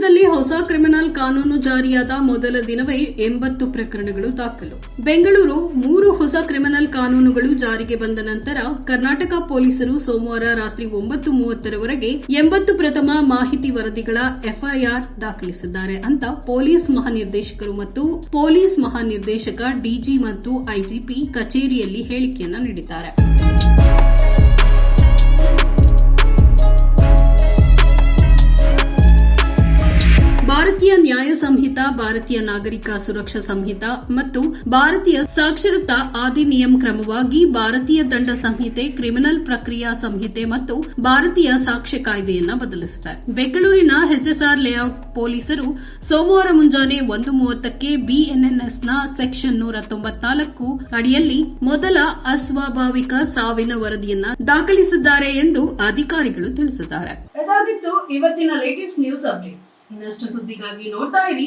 ರಾಜ್ಯದಲ್ಲಿ ಹೊಸ ಕ್ರಿಮಿನಲ್ ಕಾನೂನು ಜಾರಿಯಾದ ಮೊದಲ ದಿನವೇ ಎಂಬತ್ತು ಪ್ರಕರಣಗಳು ದಾಖಲು. ಬೆಂಗಳೂರು ಮೂರು ಹೊಸ ಕ್ರಿಮಿನಲ್ ಕಾನೂನುಗಳು ಜಾರಿಗೆ ಬಂದ ನಂತರ ಕರ್ನಾಟಕ ಪೊಲೀಸರು ಸೋಮವಾರ ರಾತ್ರಿ ಒಂಬತ್ತು ಮೂವತ್ತರವರೆಗೆ ಎಂಬತ್ತು ಪ್ರಥಮ ಮಾಹಿತಿ ವರದಿಗಳ ಎಫ್ಐಆರ್ ದಾಖಲಿಸಿದ್ದಾರೆ ಅಂತ ಪೊಲೀಸ್ ಮಹಾನಿರ್ದೇಶಕರು ಮತ್ತು ಪೊಲೀಸ್ ಮಹಾನಿರ್ದೇಶಕ ಡಿಜಿ ಮತ್ತು ಐಜಿಪಿ ಕಚೇರಿಯಲ್ಲಿ ಹೇಳಿಕೆಯನ್ನ ನೀಡಿದ್ದಾರೆ. ನ್ಯಾಯ ಸಂಹಿತ ಭಾರತೀಯ ನಾಗರಿಕ ಸುರಕ್ಷಾ ಸಂಹಿತ ಮತ್ತು ಭಾರತೀಯ ಸಾಕ್ಷರತಾ ಅಧಿನಿಯಮ ಕ್ರಮವಾಗಿ ಭಾರತೀಯ ದಂಡ ಸಂಹಿತೆ, ಕ್ರಿಮಿನಲ್ ಪ್ರಕ್ರಿಯಾ ಸಂಹಿತೆ ಮತ್ತು ಭಾರತೀಯ ಸಾಕ್ಷ್ಯ ಕಾಯ್ದೆಯನ್ನ ಬದಲಿಸಿದೆ. ಬೆಂಗಳೂರಿನ ಹೆಚ್ಎಸ್ಆರ್ ಲೇಔಟ್ ಪೊಲೀಸರು ಸೋಮವಾರ ಮುಂಜಾನೆ ಒಂದು ಮೂವತ್ತಕ್ಕೆ ಬಿಎನ್ಎನ್ಎಸ್ನ ಸೆಕ್ಷನ್ ನೂರ ತೊಂಬತ್ನಾಲ್ಕು ಅಡಿಯಲ್ಲಿ ಮೊದಲ ಅಸ್ವಾಭಾವಿಕ ಸಾವಿನ ವರದಿಯನ್ನ ದಾಖಲಿಸಿದ್ದಾರೆ ಎಂದು ಅಧಿಕಾರಿಗಳು ತಿಳಿಸಿದ್ದಾರೆ. ಇದಾಗಿತ್ತು ಇವತ್ತಿನ ಲೇಟೆಸ್ಟ್ ನ್ಯೂಸ್ ಅಪ್ಡೇಟ್ಸ್ ಇನ್ನಷ್ಟು ಸುದ್ದಿಗಾಗಿ ನೋಡ್ತಾ ಇರಿ